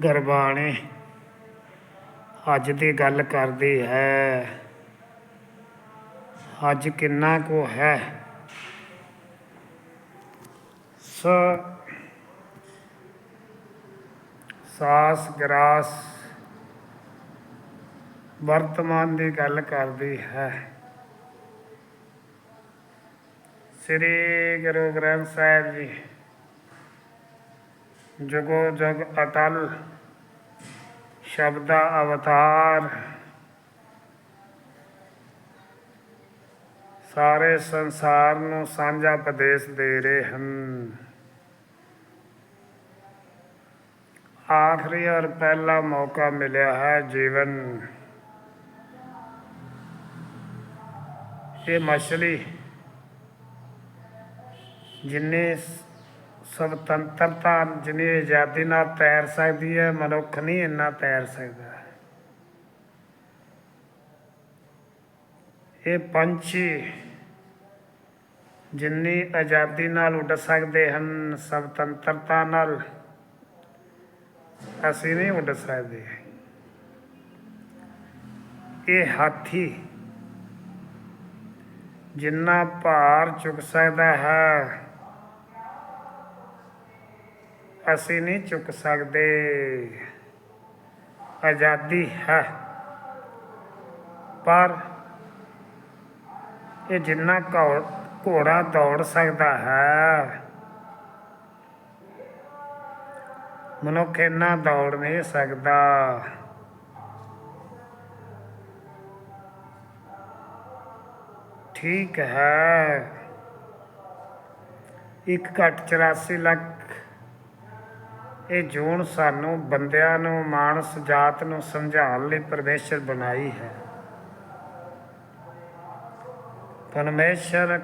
ਗੁਰਬਾਣੀ। ਅੱਜ ਦੀ ਗੱਲ ਕਰਦੀ ਹੈ। ਅੱਜ ਕਿੰਨਾ ਕੁ ਹੈ। ਸ ਸਾਸ ਗਰਾਸ। ਵਰਤਮਾਨ ਦੀ ਗੱਲ ਕਰਦੀ ਹੈ। ਸ੍ਰੀ ਗੁਰੂ ਗ੍ਰੰਥ ਸਾਹਿਬ ਜੀ। ਜਗੋ ਜਗ ਅਟਲ ਸ਼ਬਦਾ ਅਵਤਾਰ। ਸਾਰੇ ਸੰਸਾਰ ਨੂੰ ਸਾਂਝਾ ਉਪਦੇਸ਼ ਦੇ ਰਹੇ ਹਨ। ਆਖਰੀ ਔਰ ਪਹਿਲਾ ਮੌਕਾ ਮਿਲਿਆ ਹੈ ਜੀਵਨ। ਇਹ ਮਛਲੀ ਜਿੰਨੇ ਸੁਤੰਤਰਤਾ ਜਿੰਨੀ ਆਜ਼ਾਦੀ ਨਾਲ ਤੈਰ ਸਕਦੀ ਹੈ, ਮਨੁੱਖ ਨਹੀਂ ਇੰਨਾ ਤੈਰ ਸਕਦਾ। ਇਹ ਪੰਛੀ ਜਿੰਨੀ ਆਜ਼ਾਦੀ ਨਾਲ ਉੱਡ ਸਕਦੇ ਹਨ ਸੁਤੰਤਰਤਾ ਨਾਲ ਅਸੀਂ ਨਹੀਂ ਉੱਡ ਸਕਦੇ। ਇਹ ਹਾਥੀ ਜਿੰਨਾ ਭਾਰ ਚੁੱਕ ਸਕਦਾ ਹੈ ਅਸੀਂ ਨਹੀਂ ਚੁੱਕ ਸਕਦੇ। ਆਜ਼ਾਦੀ ਹੈ। ਪਰ ਇਹ ਜਿੰਨਾ ਘੋੜਾ ਦੌੜ ਸਕਦਾ ਹੈ। ਮਨੁੱਖ ਇੰਨਾ ਦੌੜ ਨਹੀਂ ਸਕਦਾ। ਠੀਕ ਹੈ। ਇੱਕ ਘੱਟ 84 ਲੱਖ ਇਹ ਜੂਨ ਸਾਨੂੰ ਬੰਦਿਆਂ ਨੂੰ, ਮਾਨਸ ਜਾਤ ਨੂੰ ਸਮਝਾਉਣ ਲਈ ਪਰਮੇਸ਼ਰ ਬਣਾਈ ਹੈ। ਪਰਮੇਸ਼ਰ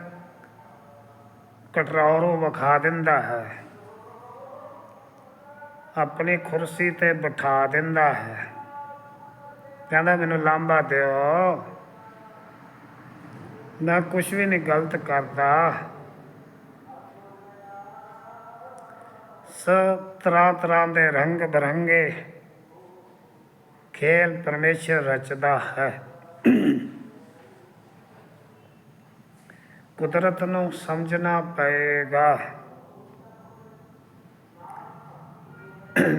ਕਟਰੌਰੋਂ ਵਿਖਾ ਦਿੰਦਾ ਹੈ। ਆਪਣੀ ਕੁਰਸੀ ਤੇ ਬਿਠਾ ਦਿੰਦਾ ਹੈ। ਕਹਿੰਦਾ, ਮੈਨੂੰ ਲਾਂਬਾ ਦਿਓ। ਮੈਂ ਕੁਝ ਵੀ ਨਹੀਂ ਗਲਤ ਕਰਦਾ। ਸਭ ਤਰ੍ਹਾਂ ਤਰ੍ਹਾਂ ਦੇ ਰੰਗ ਬਰੰਗੇ। ਖੇਲ ਪਰਮੇਸ਼ਰ ਰਚਦਾ ਹੈ। ਕੁਦਰਤ ਨੂੰ ਸਮਝਣਾ ਪਏਗਾ।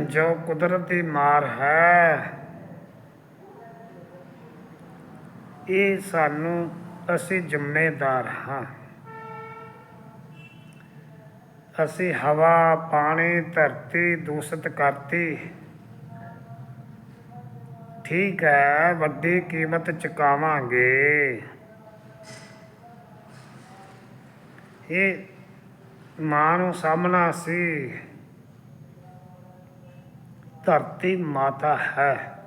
ਜੋ ਕੁਦਰਤ ਦੀ ਮਾਰ ਹੈ, ਇਹ ਸਾਨੂੰ ਅਸੀਂ ਜ਼ਿੰਮੇਦਾਰ ਹਾਂ। ਅਸੀਂ ਹਵਾ, ਪਾਣੀ, ਧਰਤੀ ਦੂਸ਼ਿਤ ਕਰਤੀ। ਠੀਕ ਹੈ, ਵੱਡੀ ਕੀਮਤ ਚੁਕਾਵਾਂਗੇ। ਇਹ ਮਾਂ ਨੂੰ ਸਾਹਮਣਾ ਸੀ। ਧਰਤੀ ਮਾਤਾ ਹੈ।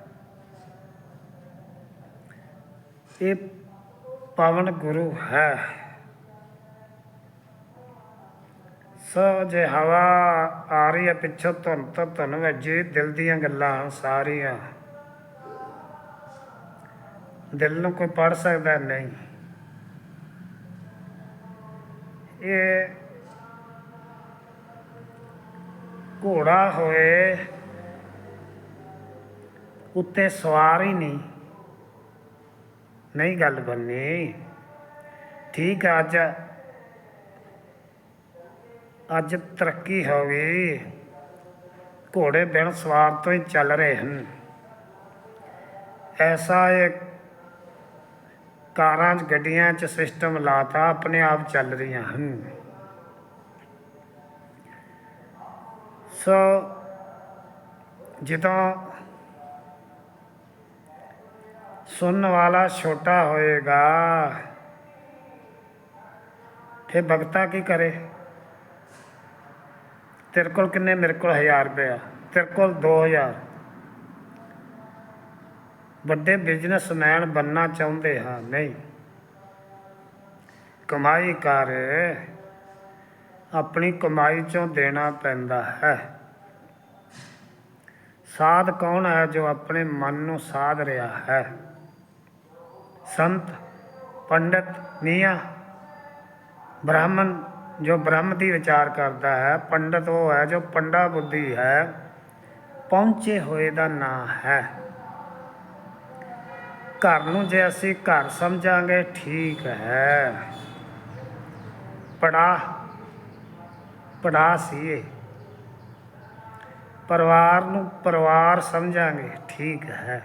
ਇਹ ਪਵਨ ਗੁਰੂ ਹੈ। ਸੋ ਜੇ ਹਵਾ ਆ ਰਹੀ ਹੈ ਪਿੱਛੋਂ ਧੁਨ ਤੋਂ ਧੁਨ ਵੱਜੀ ਦਿਲ ਦੀਆਂ ਗੱਲਾਂ ਸਾਰੀਆਂ। ਦਿਲ ਨੂੰ ਕੋਈ ਪੜ ਸਕਦਾ ਨਹੀਂ। ਇਹ ਘੋੜਾ ਹੋਏ ਉੱਤੇ ਸਵਾਰ ਹੀ ਨਹੀਂ। ਨਹੀਂ ਗੱਲ ਬੰਨੀ ਠੀਕ ਆ ਅੱਜ ਅੱਜ ਤਰੱਕੀ ਹੋ ਗਈ। ਘੋੜੇ ਬਿਨ ਸਵਾਰ ਤੋਂ ਹੀ ਚੱਲ ਰਹੇ ਹਨ। ਐਸਾ ਇਹ ਕਾਰਾਂ 'ਚ, ਗੱਡੀਆਂ 'ਚ ਸਿਸਟਮ ਲਾਤਾ, ਆਪਣੇ ਆਪ ਚੱਲ ਰਹੀਆਂ ਹਨ। ਸੋ ਜਦੋਂ ਸੁਣਨ ਵਾਲਾ ਛੋਟਾ ਹੋਏਗਾ, ਫਿਰ ਭਗਤਾ ਕੀ ਕਰੇ? ਤੇਰੇ ਕੋਲ ਕਿੰਨੇ? ਮੇਰੇ ਕੋਲ 1000 ਰੁਪਇਆ। ਆ ਤੇਰੇ ਕੋਲ 2000 ਵੱਡੇ ਬਿਜ਼ਨਸਮੈਨ ਬੰਨਾ ਚਾਹੁੰਦੇ ਹਾਂ। ਨਹੀਂ। ਕਮਾਈ ਕਰ। ਆਪਣੀ ਕਮਾਈ ਚੋਂ ਦੇਣਾ ਪੈਂਦਾ ਹੈ। ਸਾਧ ਕੌਣ ਹੈ ਜੋ ਆਪਣੇ ਮਨ ਨੂੰ ਸਾਧ ਰਿਹਾ ਹੈ? ਸੰਤ, ਪੰਡਤ, ਮੀਆਂ, ਬ੍ਰਾਹਮਣ ਜੋ ਬ੍ਰਹਮ ਦੀ ਵਿਚਾਰ ਕਰਦਾ ਹੈ, ਪੰਡਤ ਉਹ ਹੈ ਜੋ ਪੰਡਾ ਬੁੱਧੀ ਹੈ, ਪਹੁੰਚੇ ਹੋਏ ਦਾ ਨਾਂ ਹੈ। ਘਰ ਨੂੰ ਜੇ ਅਸੀਂ ਘਰ ਸਮਝਾਂਗੇ, ਠੀਕ ਹੈ। ਪੜਾ ਪੜਾ ਸੀ ਪਰਿਵਾਰ ਨੂੰ ਪਰਿਵਾਰ ਸਮਝਾਂਗੇ, ਠੀਕ ਹੈ।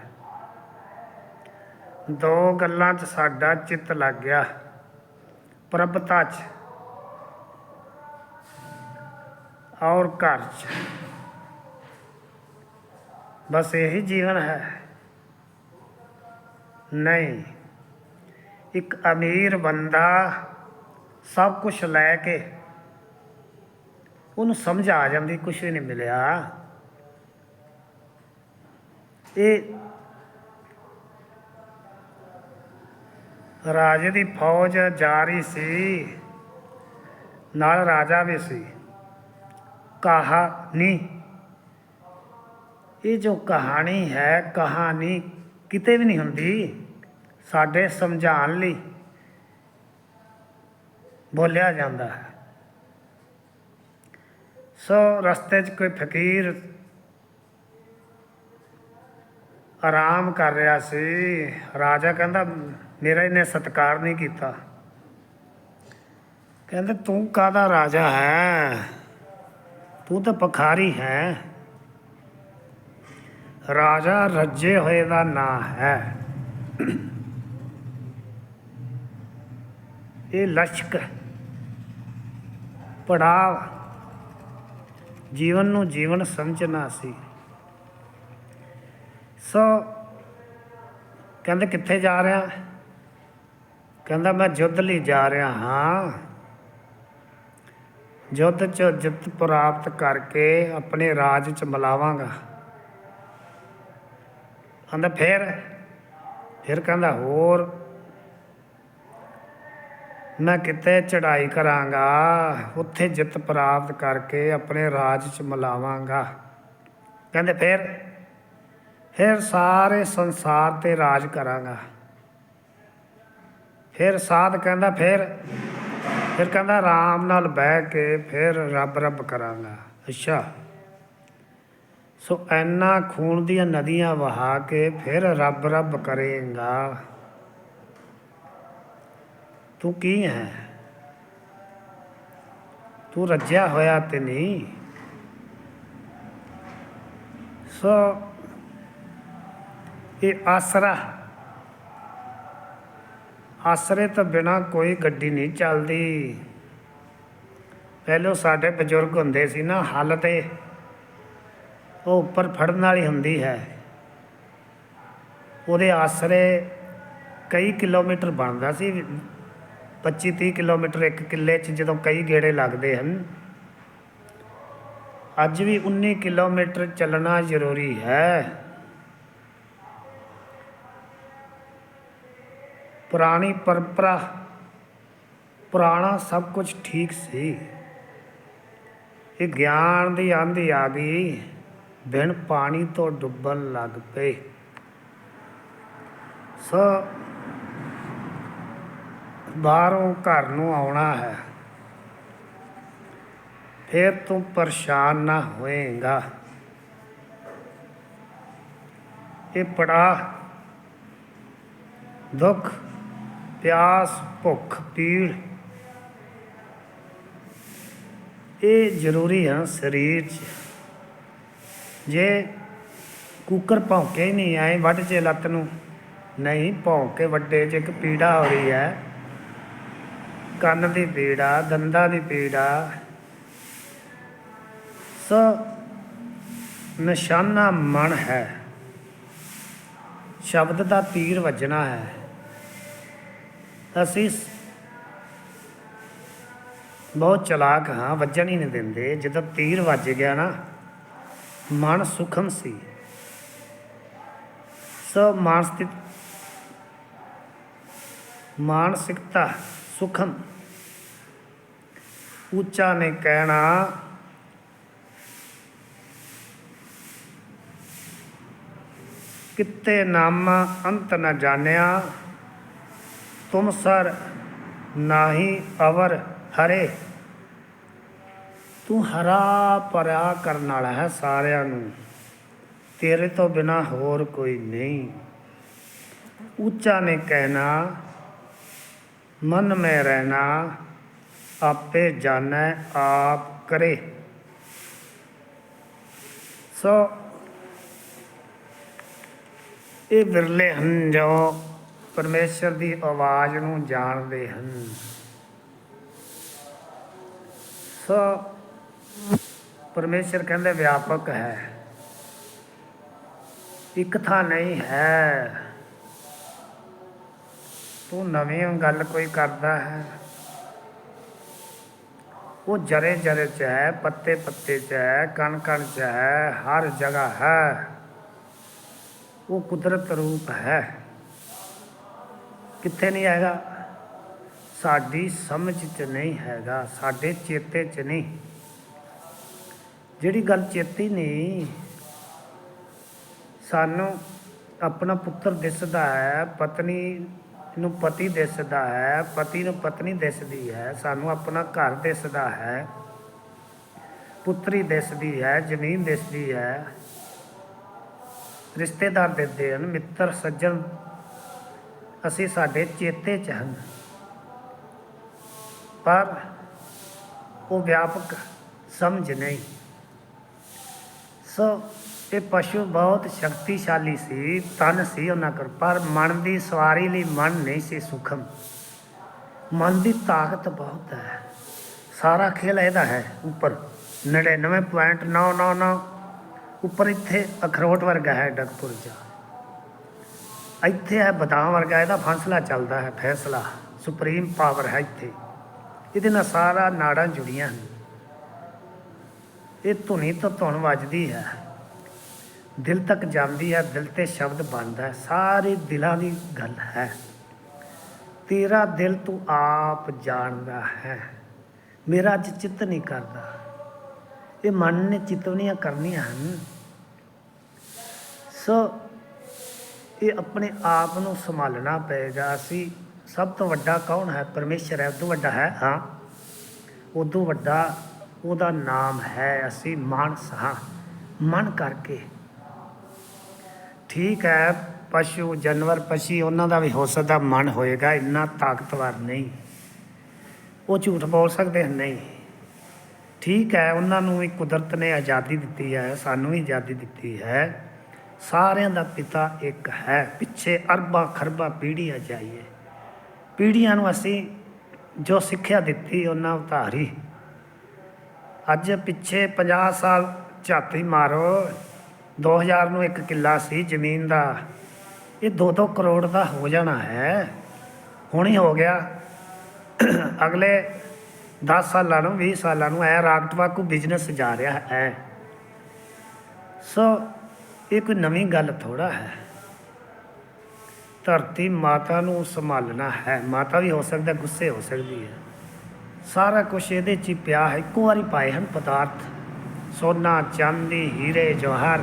ਦੋ ਗੱਲਾਂ 'ਚ ਸਾਡਾ ਚਿੱਤ ਲੱਗ ਗਿਆ। ਪ੍ਰਭਤਾ 'ਚ ਔਰ ਘਰ 'ਚ। ਬਸ ਇਹੀ ਜੀਵਨ ਹੈ। ਨਹੀਂ, ਇੱਕ ਅਮੀਰ ਬੰਦਾ ਸਭ ਕੁਝ ਲੈ ਕੇ ਉਹਨੂੰ ਸਮਝ ਆ ਜਾਂਦੀ ਕੁਝ ਵੀ ਨਹੀਂ ਮਿਲਿਆ। ਇਹ ਰਾਜੇ ਦੀ ਫੌਜ ਜਾ ਰਹੀ ਸੀ, ਨਾਲ ਰਾਜਾ ਵੀ ਸੀ। ਕਹਾਣੀ ਇਹ ਜੋ ਕਹਾਣੀ ਹੈ, ਕਹਾਣੀ ਕਿਤੇ ਵੀ ਨਹੀਂ ਹੁੰਦੀ। ਸਾਡੇ ਸਮਝਾਉਣ ਲਈ ਬੋਲਿਆ ਜਾਂਦਾ ਹੈ। ਸੋ ਰਸਤੇ 'ਚ ਕੋਈ ਫਕੀਰ ਆਰਾਮ ਕਰ ਰਿਹਾ ਸੀ। ਰਾਜਾ ਕਹਿੰਦਾ, ਮੇਰਾ ਇਹਨੇ ਸਤਿਕਾਰ ਨਹੀਂ ਕੀਤਾ। ਕਹਿੰਦਾ, ਤੂੰ ਕਾਹਦਾ ਰਾਜਾ ਹੈ? ਤੂੰ ਤਾਂ ਪਖਾਰੀ ਹੈ। ਰਾਜਾ ਰੱਜੇ ਹੋਏ ਦਾ ਨਾਂ ਹੈ। ਇਹ ਲਸ਼ਕ, ਪੜਾਵ, ਜੀਵਨ ਨੂੰ ਜੀਵਨ ਸਮਝਣਾ ਸੀ। ਸੋ ਕਹਿੰਦੇ ਕਿੱਥੇ ਜਾ ਰਿਹਾ? ਕਹਿੰਦਾ ਮੈਂ ਯੁੱਧ ਲਈ ਜਾ ਰਿਹਾ ਹਾਂ। ਯੁੱਧ ਚ ਜਿੱਤ ਪ੍ਰਾਪਤ ਕਰਕੇ ਆਪਣੇ ਰਾਜ ਚ ਮਿਲਾਵਾਂਗਾ। ਕਹਿੰਦਾ, ਫਿਰ? ਫਿਰ ਕਹਿੰਦਾ, ਹੋਰ? ਮੈਂ ਕਿਤੇ ਚੜ੍ਹਾਈ ਕਰਾਂਗਾ, ਉੱਥੇ ਜਿੱਤ ਪ੍ਰਾਪਤ ਕਰਕੇ ਆਪਣੇ ਰਾਜ ਚ ਮਿਲਾਵਾਂਗਾ। ਕਹਿੰਦੇ, ਫਿਰ? ਫਿਰ ਸਾਰੇ ਸੰਸਾਰ ਤੇ ਰਾਜ ਕਰਾਂਗਾ। ਫਿਰ ਸਾਧ ਕਹਿੰਦਾ, ਫਿਰ? ਫਿਰ ਕਹਿੰਦਾ ਆਰਾਮ ਨਾਲ ਬਹਿ ਕੇ ਫਿਰ ਰੱਬ ਰੱਬ ਕਰਾਂਗਾ। ਅੱਛਾ। ਸੋ ਐਨਾ ਖੂਨ ਦੀਆਂ ਨਦੀਆਂ ਵਹਾ ਕੇ ਫਿਰ ਰੱਬ ਰੱਬ ਕਰੇਗਾ। ਤੂੰ ਕੀ ਹੈ? ਤੂੰ ਰੱਜਿਆ ਹੋਇਆ ਤੇ ਨਹੀਂ? ਸੋ ਇਹ ਆਸਰਾ ਆਸਰੇ ਤੋਂ ਬਿਨਾ ਕੋਈ ਗੱਡੀ ਨਹੀਂ ਚੱਲਦੀ। ਪਹਿਲੋਂ ਸਾਡੇ ਬਜ਼ੁਰਗ ਹੁੰਦੇ ਸੀ ਨਾ, ਹੱਲ ਤੇ। ਉਹ ਉੱਪਰ ਫੜਨ ਵਾਲੀ ਹੁੰਦੀ ਹੈ। ਉਹਦੇ ਆਸਰੇ ਕਈ ਕਿਲੋਮੀਟਰ ਬਣਦਾ ਸੀ। 25 30 ਕਿਲੋਮੀਟਰ ਇੱਕ ਕਿੱਲੇ 'ਚ ਜਦੋਂ ਕਈ ਗੇੜੇ ਲੱਗਦੇ ਹਨ। ਅੱਜ ਵੀ 19 ਕਿਲੋਮੀਟਰ ਚੱਲਣਾ ਜ਼ਰੂਰੀ ਹੈ। ਪੁਰਾਣੀ ਪਰੰਪਰਾ, ਪੁਰਾਣਾ ਸਭ ਕੁਝ ਠੀਕ ਸੀ। ਇਹ ਗਿਆਨ ਦੀ ਆਂਧੀ ਆ ਗਈ, ਬਿਨ ਪਾਣੀ ਤੋਂ ਡੁੱਬਣ ਲੱਗ ਪਏ। ਸੋ, ਬਾਹਰੋਂ ਘਰ ਨੂੰ ਆਉਣਾ ਹੈ। ਫਿਰ ਤੂੰ ਪਰੇਸ਼ਾਨ ਨਾ ਹੋਏਗਾ। ਇਹ ਪੜਾ ਦੁੱਖ ਪਿਆਸ ਭੁੱਖ, ਪੀੜ। ਇਹ ਜ਼ਰੂਰੀ ਹੈ ਸਰੀਰ 'ਚ। ਜੇ ਕੁੱਕਰ ਭੌਂਕੇ ਹੀ ਨਹੀਂ ਆਏ, ਵੱਢ 'ਚ ਲੱਤ ਨੂੰ। ਨਹੀਂ ਭੌਂਕੇ ਵੱਡੇ ਚ ਇੱਕ ਪੀੜਾ ਹੋ ਰਹੀ ਹੈ। ਕੰਨ ਦੀ ਪੀੜਾ ਦੰਦਾਂ ਦੀ ਪੀੜਾ ਸੋ ਨਿਸ਼ਾਨਾ ਮਨ ਹੈ। ਸ਼ਬਦ ਦਾ ਤੀਰ ਵੱਜਣਾ ਹੈ। ਅਸੀਂ ਬਹੁਤ ਚਲਾਕ ਹਾਂ, ਵੱਜਣ ਹੀ ਨਹੀਂ ਦਿੰਦੇ। ਜਦੋਂ ਤੀਰ ਵੱਜ ਗਿਆ ਨਾ, ਮਨ ਸੁਖਮ ਸੀ। ਸੋ ਮਾਨਸਿਕ ਮਾਨਸਿਕਤਾ ਸੁਖਮ। ਉੱਚਾ ਨੇ ਕਹਿਣਾ, ਕਿਤੇ ਨਾਮ ਅੰਤ ਨਾ ਜਾਣਿਆ ਤੁਮ ਸਰ ਨਾਹੀ ਅਵਰ ਹਰੇ। ਤੂੰ ਹਰਾ ਭਰਿਆ ਕਰਨ ਵਾਲਾ ਹੈ ਸਾਰਿਆਂ ਨੂੰ। ਤੇਰੇ ਤੋਂ ਬਿਨਾ ਹੋਰ ਕੋਈ ਨਹੀਂ। ਉੱਚਾ ਨੇ ਕਹਿਣਾ, ਮਨ ਮੈਂ ਰਹਿਣਾ, ਆਪੇ ਜਾਣੈ, ਆਪ ਕਰੇ। ਸੋ, ਇਹ ਵਿਰਲੇ ਹਨ ਜੋ ਪਰਮੇਸ਼ਰ ਦੀ ਆਵਾਜ਼ ਨੂੰ ਜਾਣਦੇ ਹਨ। ਸੋ, ਪਰਮੇਸ਼ਰ ਕਹਿੰਦੇ ਵਿਆਪਕ ਹੈ। ਇੱਕ ਥਾਂ ਨਹੀਂ ਹੈ। ਤੂੰ ਨਵੀਂ ਗੱਲ ਕੋਈ ਕਰਦਾ ਹੈ। ਉਹ ਜਰੇ ਜਰੇ ਚ ਹੈ ਪੱਤੇ ਪੱਤੇ ਚ ਹੈ ਕਣ ਕਣ ਚ ਹੈ, ਹਰ ਜਗ੍ਹਾ ਹੈ। ਉਹ ਕੁਦਰਤ ਰੂਪ ਹੈ। ਕਿੱਥੇ ਨਹੀਂ ਹੈਗਾ? ਸਾਡੀ ਸਮਝ ਚ ਨਹੀਂ ਹੈਗਾ, ਸਾਡੇ ਚੇਤੇ ਚ ਨਹੀਂ। ਜਿਹੜੀ ਗੱਲ ਚੇਤੀ ਨਹੀਂ, ਸਾਨੂੰ ਆਪਣਾ ਪੁੱਤਰ ਦਿਸਦਾ ਹੈ, ਪਤਨੀ ਨੂੰ ਪਤੀ ਦਿਸਦਾ ਹੈ, ਪਤੀ ਨੂੰ ਪਤਨੀ ਦਿਸਦੀ ਹੈ, ਸਾਨੂੰ ਆਪਣਾ ਘਰ ਦਿਸਦਾ ਹੈ, ਪੁੱਤਰੀ ਦਿਸਦੀ ਹੈ, ਜ਼ਮੀਨ ਦਿਸਦੀ ਹੈ। ਰਿਸ਼ਤੇਦਾਰ ਦਿਸਦੇ ਹਨ, ਮਿੱਤਰ, ਸੱਜਣ ਅਸੀਂ ਸਾਡੇ ਚੇਤੇ ਚ ਹਨ। ਪਰ ਉਹ ਵਿਆਪਕ ਸਮਝ ਨਹੀਂ। ਸੋ ਇਹ ਪਸ਼ੂ ਬਹੁਤ ਸ਼ਕਤੀਸ਼ਾਲੀ ਸੀ ਤਨ ਸੀ ਉਹਨਾਂ ਕੋਲ, ਪਰ ਮਨ ਦੀ ਸਵਾਰੀ ਲਈ ਮਨ ਨਹੀਂ ਸੀ ਸੁਖਮ। ਮਨ ਦੀ ਤਾਕਤ ਬਹੁਤ ਹੈ। ਸਾਰਾ ਖੇਲ ਇਹਦਾ ਹੈ, ਉੱਪਰ 99.999 ਉੱਪਰ ਇੱਥੇ ਅਖਰੋਟ ਵਰਗਾ ਹੈ ਡਗਪੁਰ ਜਾ। ਇੱਥੇ ਹੈ ਬਦਾਮ ਵਰਗਾ ਇਹਦਾ ਫੈਸਲਾ ਚੱਲਦਾ ਹੈ, ਫੈਸਲਾ। ਸੁਪਰੀਮ ਪਾਵਰ ਹੈ ਇੱਥੇ। ਇਹਦੇ ਨਾਲ ਸਾਰਾ ਨਾੜਾਂ ਜੁੜੀਆਂ ਹਨ। ਇਹ ਧੁਨੀ ਤੋਂ ਧੁਨ ਵੱਜਦੀ ਹੈ। ਦਿਲ ਤੱਕ ਜਾਂਦੀ ਹੈ, ਦਿਲ ਤੇ ਸ਼ਬਦ ਬਣਦਾ ਹੈ। ਸਾਰੇ ਦਿਲਾਂ ਦੀ ਗੱਲ ਹੈ। ਤੇਰਾ ਦਿਲ ਤੂੰ ਆਪ ਜਾਣਦਾ ਹੈ। ਮੇਰਾ ਅੱਜ ਚਿੱਤ ਨਹੀਂ ਕਰਦਾ। ਇਹ ਮਨ ਨੇ ਚਿਤਵਨੀਆਂ ਕਰਨੀਆਂ ਹਨ। ਸੋ ਇਹ ਆਪਣੇ ਆਪ ਨੂੰ ਸੰਭਾਲਣਾ ਪਏਗਾ ਅਸੀਂ ਸਭ ਤੋਂ ਵੱਡਾ ਕੌਣ ਹੈ? ਪਰਮੇਸ਼ਰ ਹੈ। ਉਦੋਂ ਵੱਡਾ ਹੈ? ਹਾਂ। ਉਦੋਂ ਵੱਡਾ ਉਹਦਾ ਨਾਮ ਹੈ। ਅਸੀਂ ਮਾਨਸ ਹਾਂ। ਮਨ ਕਰਕੇ। ਠੀਕ ਹੈ। ਪਸ਼ੂ, ਜਾਨਵਰ, ਪਸ਼ੀ, ਉਹਨਾਂ ਦਾ ਵੀ ਹੋ ਸਕਦਾ ਮਨ ਹੋਏਗਾ। ਇੰਨਾ ਤਾਕਤਵਰ ਨਹੀਂ। ਉਹ ਝੂਠ ਬੋਲ ਸਕਦੇ ਹਨ? ਨਹੀਂ। ਠੀਕ ਹੈ। ਉਹਨਾਂ ਨੂੰ ਵੀ ਕੁਦਰਤ ਨੇ ਆਜ਼ਾਦੀ ਦਿੱਤੀ ਹੈ। ਸਾਨੂੰ ਵੀ ਆਜ਼ਾਦੀ ਦਿੱਤੀ ਹੈ। ਸਾਰਿਆਂ ਦਾ ਪਿਤਾ ਇੱਕ ਹੈ। ਪਿੱਛੇ ਅਰਬਾਂ ਖਰਬਾਂ ਪੀੜ੍ਹੀਆਂ ਜਾਈਏ। ਪੀੜ੍ਹੀਆਂ ਨੂੰ ਅਸੀਂ ਜੋ ਸਿੱਖਿਆ ਦਿੱਤੀ, ਉਹਨਾਂ ਉਤਾਰੀ। ਅੱਜ ਪਿੱਛੇ 50 ਸਾਲ ਝਾਤੀ ਮਾਰੋ। 2000 ਨੂੰ ਇੱਕ ਕਿੱਲਾ ਸੀ ਜ਼ਮੀਨ ਦਾ। ਇਹ 2-2 ਕਰੋੜ ਦਾ ਹੋ ਜਾਣਾ ਹੈ। ਹੁਣ ਹੀ ਹੋ ਗਿਆ। ਅਗਲੇ 10 ਸਾਲਾਂ ਨੂੰ 20 ਸਾਲਾਂ ਨੂੰ ਇਹ ਐ ਰਾਗਟਵਾਕੂ ਬਿਜ਼ਨਸ ਜਾ ਰਿਹਾ ਹੈ। ਸੋ ਇਹ ਕੋਈ ਨਵੀਂ ਗੱਲ ਥੋੜਾ ਹੈ। ਧਰਤੀ ਮਾਤਾ ਨੂੰ ਸੰਭਾਲਣਾ ਹੈ। ਮਾਤਾ ਵੀ ਹੋ ਸਕਦਾ ਗੁੱਸੇ ਹੋ ਸਕਦੀ ਹੈ। ਸਾਰਾ ਕੁਝ ਇਹਦੇ 'ਚ ਹੀ ਪਿਆ ਹੈ। ਇੱਕੋ ਵਾਰੀ ਪਾਏ ਹਨ ਪਦਾਰਥ। ਸੋਨਾ, ਚਾਂਦੀ, ਹੀਰੇ, ਜਵਾਹਰ।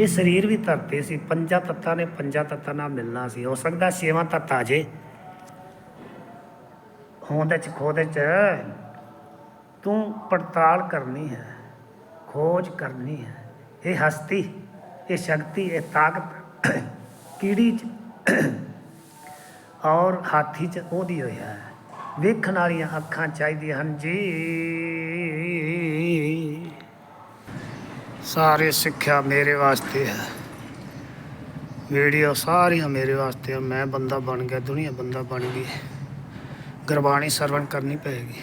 ਇਹ ਸਰੀਰ ਵੀ ਧਰਤੀ ਸੀ। ਪੰਜਾਂ ਤੱਤਾਂ ਨੇ ਪੰਜਾਂ ਤੱਤਾਂ ਨਾਲ ਮਿਲਣਾ ਸੀ। ਹੋ ਸਕਦਾ ਛੇਵਾਂ ਤੱਤ ਆ ਜੇ। ਹੋਂਦੇ ਚ ਖੋਦੇ ਚ। ਤੂੰ ਪੜਤਾਲ ਕਰਨੀ ਹੈ। ਖੋਜ ਕਰਨੀ ਹੈ। ਇਹ ਹਸਤੀ। ਇਹ ਸ਼ਕਤੀ, ਇਹ ਤਾਕਤ ਕੀੜੀ ਚ ਔਰ ਹਾਥੀ ਚ ਉਹਦੀ ਹੋਈ ਹੈ। ਵੇਖਣ ਵਾਲੀਆਂ ਅੱਖਾਂ ਚਾਹੀਦੀਆਂ ਹਨ ਜੀ। ਸਾਰੇ ਸਿੱਖਿਆ ਮੇਰੇ ਵਾਸਤੇ ਹੈ। ਵੀਡੀਓ ਸਾਰੀਆਂ ਮੇਰੇ ਵਾਸਤੇ ਮੈਂ ਬੰਦਾ ਬਣ ਗਿਆ, ਦੁਨੀਆ ਬੰਦਾ ਬਣ ਗਈ। ਗੁਰਬਾਣੀ ਸਰਵਣ ਕਰਨੀ ਪਏਗੀ,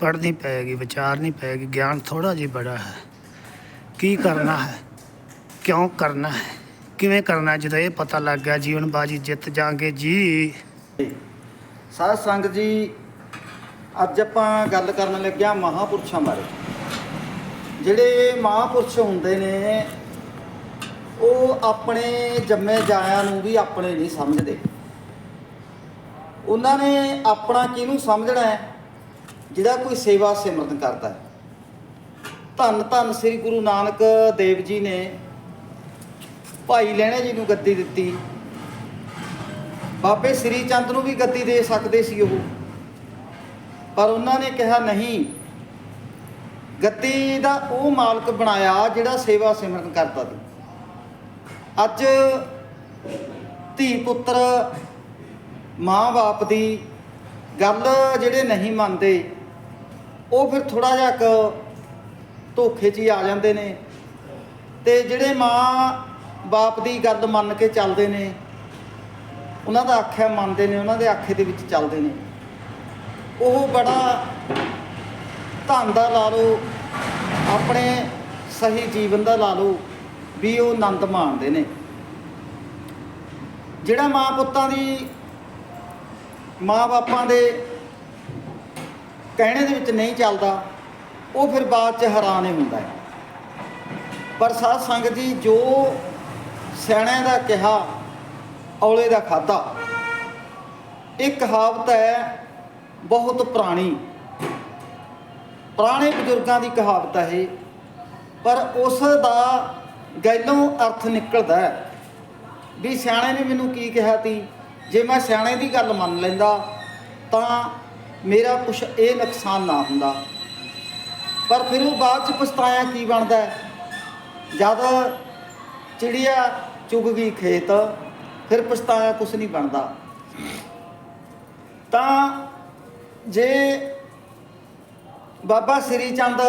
ਪੜ੍ਹਨੀ ਪਏਗੀ, ਵਿਚਾਰਨੀ ਪਏਗੀ, ਗਿਆਨ ਥੋੜਾ ਜਿਹਾ ਬੜਾ ਹੈ। ਕੀ ਕਰਨਾ ਹੈ? ਕਿਉਂ ਕਰਨਾ ਹੈ? ਕਿਵੇਂ ਕਰਨਾ ਜਦੋਂ ਇਹ ਪਤਾ ਲੱਗ ਗਿਆ ਜੀਵਨ ਬਾਜੀ ਜਿੱਤ ਜਾਾਂਗੇ ਜੀ? ਸਾਧ ਸੰਗਤ ਜੀ, ਅੱਜ ਆਪਾਂ ਗੱਲ ਕਰਨ ਲੱਗਿਆ ਮਹਾਪੁਰਸ਼ਾਂ ਬਾਰੇ। ਜਿਹੜੇ ਮਹਾਪੁਰਸ਼ ਹੁੰਦੇ ਨੇ, ਉਹ ਆਪਣੇ ਜੰਮੇ ਜਾਇਆਂ ਨੂੰ ਵੀ ਆਪਣੇ ਨਹੀਂ ਸਮਝਦੇ। ਉਹਨਾਂ ਨੇ ਆਪਣਾ ਕਿਹਨੂੰ ਸਮਝਣਾ ਹੈ? ਜਿਹੜਾ ਕੋਈ ਸੇਵਾ ਸਿਮਰਨ ਕਰਦਾ ਹੈ। ਧੰਨ ਧੰਨ ਸ੍ਰੀ ਗੁਰੂ ਨਾਨਕ ਦੇਵ ਜੀ ਨੇ ਭਾਈ ਲਹਿਣੇ ਜੀ ਨੂੰ ਗੱਦੀ ਦਿੱਤੀ। ਬਾਬੇ ਸ੍ਰੀ ਚੰਦ ਨੂੰ ਵੀ ਗੱਦੀ ਦੇ ਸਕਦੇ ਸੀ ਉਹ। ਪਰ ਉਹਨਾਂ ਨੇ ਕਿਹਾ, ਨਹੀਂ, ਗੱਦੀ ਦਾ ਉਹ ਮਾਲਕ ਬਣਾਇਆ ਜਿਹੜਾ ਸੇਵਾ ਸਿਮਰਨ ਕਰਦਾ ਸੀ। ਅੱਜ ਧੀ ਪੁੱਤਰ ਮਾਂ-ਬਾਪ ਦੀ ਗੱਲ ਜਿਹੜੇ ਨਹੀਂ ਮੰਨਦੇ, ਉਹ ਫਿਰ ਥੋੜਾ ਜਿਹਾ ਕੁ ਧੋਖੇ 'ਚ ਹੀ ਆ ਜਾਂਦੇ ਨੇ। ਤੇ ਜਿਹੜੇ ਮਾਂ ਬਾਪ ਦੀ ਗੱਲ ਮੰਨ ਕੇ ਚੱਲਦੇ ਨੇ। ਉਹਨਾਂ ਦਾ ਆਖਿਆ ਮੰਨਦੇ ਨੇ, ਉਹਨਾਂ ਦੇ ਆਖੇ ਦੇ ਵਿੱਚ ਚੱਲਦੇ ਨੇ। ਉਹ ਬੜਾ ਧਨ ਦਾ ਲਾ ਲਓ, ਆਪਣੇ ਸਹੀ ਜੀਵਨ ਦਾ ਲਾ ਲਓ, ਵੀ ਉਹ ਆਨੰਦ ਮਾਣਦੇ ਨੇ। ਜਿਹੜਾ ਮਾਂ ਪੁੱਤਾਂ ਦੀ ਮਾਂ ਬਾਪਾਂ ਦੇ ਕਹਿਣੇ ਦੇ ਵਿੱਚ ਨਹੀਂ ਚੱਲਦਾ, ਉਹ ਫਿਰ ਬਾਅਦ ਚ ਹੈਰਾਨ ਹੀ ਹੁੰਦਾ ਹੈ। ਪਰ ਸਾਧ ਸੰਗਤ ਜੀ, ਜੋ ਸਿਆਣਿਆਂ ਦਾ ਕਿਹਾ, ਔਲੇ ਦਾ ਖਾਦਾ ਇਹ ਕਹਾਵਤ ਹੈ ਬਹੁਤ ਪੁਰਾਣੀ। ਪੁਰਾਣੇ ਬਜ਼ੁਰਗਾਂ ਦੀ ਕਹਾਵਤ ਹੈ ਇਹ, ਪਰ ਉਸ ਦਾ ਗੈਲੋਂ ਅਰਥ ਨਿਕਲਦਾ ਹੈ। ਵੀ ਸਿਆਣੇ ਨੇ ਮੈਨੂੰ ਕੀ ਕਿਹਾ ਤੀ? ਜੇ ਮੈਂ ਸਿਆਣੇ ਦੀ ਗੱਲ ਮੰਨ ਲੈਂਦਾ, ਤਾਂ ਮੇਰਾ ਕੁਛ ਇਹ ਨੁਕਸਾਨ ਨਾ ਹੁੰਦਾ। ਪਰ ਫਿਰ ਉਹ ਬਾਅਦ ਚ ਪਛਤਾਇਆ ਕੀ ਬਣਦਾ ਜਦ ਚਿੜੀਆ ਚੁਗ ਗਈ ਖੇਤ, ਫਿਰ ਪਛਤਾਇਆ ਕੁਛ ਨਹੀਂ ਬਣਦਾ। ਤਾਂ ਜੇ ਬਾਬਾ ਸ੍ਰੀ ਚੰਦ,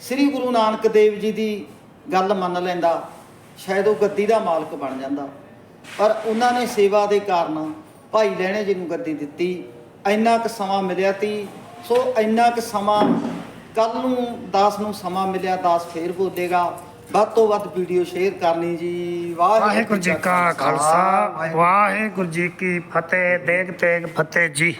ਸ੍ਰੀ ਗੁਰੂ ਨਾਨਕ ਦੇਵ ਜੀ ਦੀ ਗੱਲ ਮੰਨ ਲੈਂਦਾ, ਸ਼ਾਇਦ ਉਹ ਗੱਦੀ ਦਾ ਮਾਲਕ ਬਣ ਜਾਂਦਾ। ਪਰ ਉਹਨਾਂ ਨੇ ਸੇਵਾ ਦੇ ਕਾਰਨ ਭਾਈ ਲੈਣੇ ਜੀ ਨੂੰ ਗੱਦੀ ਦਿੱਤੀ। ਇੰਨਾ ਕੁ ਸਮਾਂ ਮਿਲਿਆ ਤੀ, ਸੋ ਇੰਨਾ ਕੁ ਸਮਾਂ ਕੱਲ ਨੂੰ, ਦਾਸ ਨੂੰ ਸਮਾਂ ਮਿਲਿਆ, ਦਾਸ ਫੇਰ ਬੋਲੇਗਾ ਵੱਧ ਤੋਂ ਵੱਧ ਵੀਡੀਓ ਸ਼ੇਅਰ ਕਰਨੀ ਜੀ। ਵਾਹਿਗੁਰੂ ਜੀ ਕਾ ਖਾਲਸਾ। ਵਾਹਿਗੁਰੂ ਜੀ ਕੀ ਫਤਿਹ। ਦੇਗ ਤੇਗ ਫਤਿਹ ਜੀ।